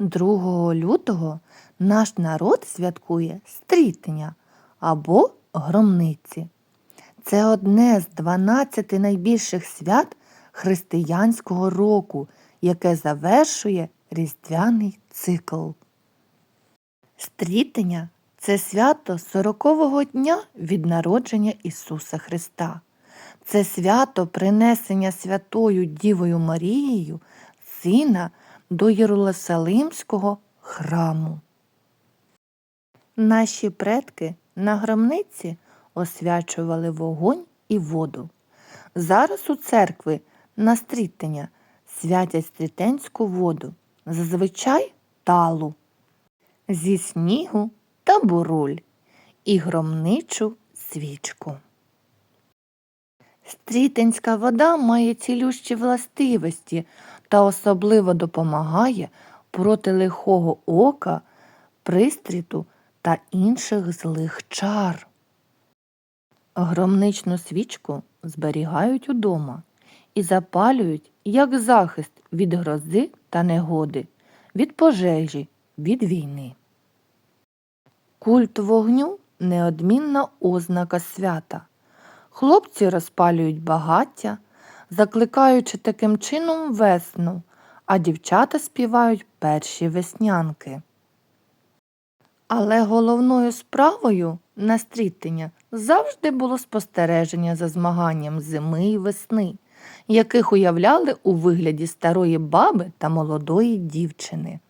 2 лютого наш народ святкує стрітення або громниці. Це одне з 12 найбільших свят християнського року, яке завершує різдвяний цикл. Стрітення це свято сорокового дня від народження Ісуса Христа. Це свято принесення Святою Дівою Марією сина до Єрусалимського храму. Наші предки на громниці освячували вогонь і воду. Зараз у церкви на стрітення святять стрітенську воду, зазвичай талу, зі снігу та буруль і громничу свічку. Стрітенська вода має цілющі властивості та особливо допомагає проти лихого ока, пристріту та інших злих чар. Громничну свічку зберігають удома і запалюють як захист від грози та негоди, від пожежі, від війни. Культ вогню неодмінна ознака свята. Хлопці розпалюють багаття, закликаючи таким чином весну, а дівчата співають перші веснянки. Але головною справою на стрітення завжди було спостереження за змаганням зими і весни, яких уявляли у вигляді старої баби та молодої дівчини.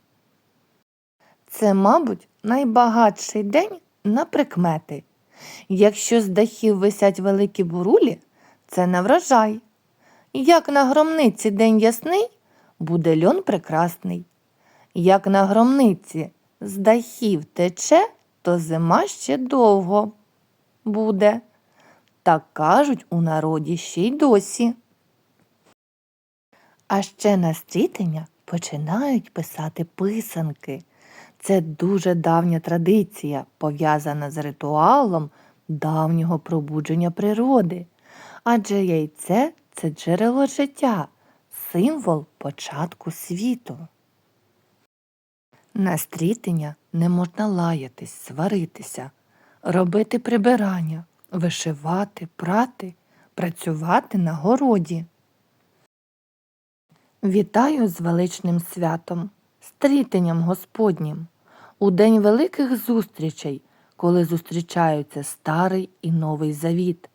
Це, мабуть, найбагатший день на прикмети. Якщо з дахів висять великі бурулі, це на врожай. Як на громниці день ясний, буде льон прекрасний. Як на громниці з дахів тече, то зима ще довго буде. Так кажуть у народі ще й досі. А ще на стрітення починають писати писанки. Це дуже давня традиція, пов'язана з ритуалом давнього пробудження природи. Адже яйце це джерело життя, символ початку світу. На стрітення не можна лаятись, сваритися, робити прибирання, вишивати, прати, працювати на городі. Вітаю з величним святом, стрітенням Господнім, у день великих зустрічей, коли зустрічаються старий і новий завіт,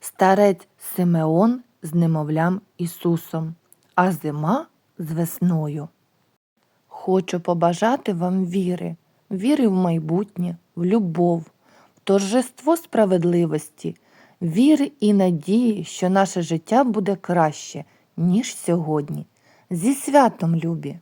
старець Симеон з немовлям Ісусом, а зима з весною. Хочу побажати вам віри, віри в майбутнє, в любов, в торжество справедливості, віри і надії, що наше життя буде краще, ніж сьогодні. Зі святом, любі!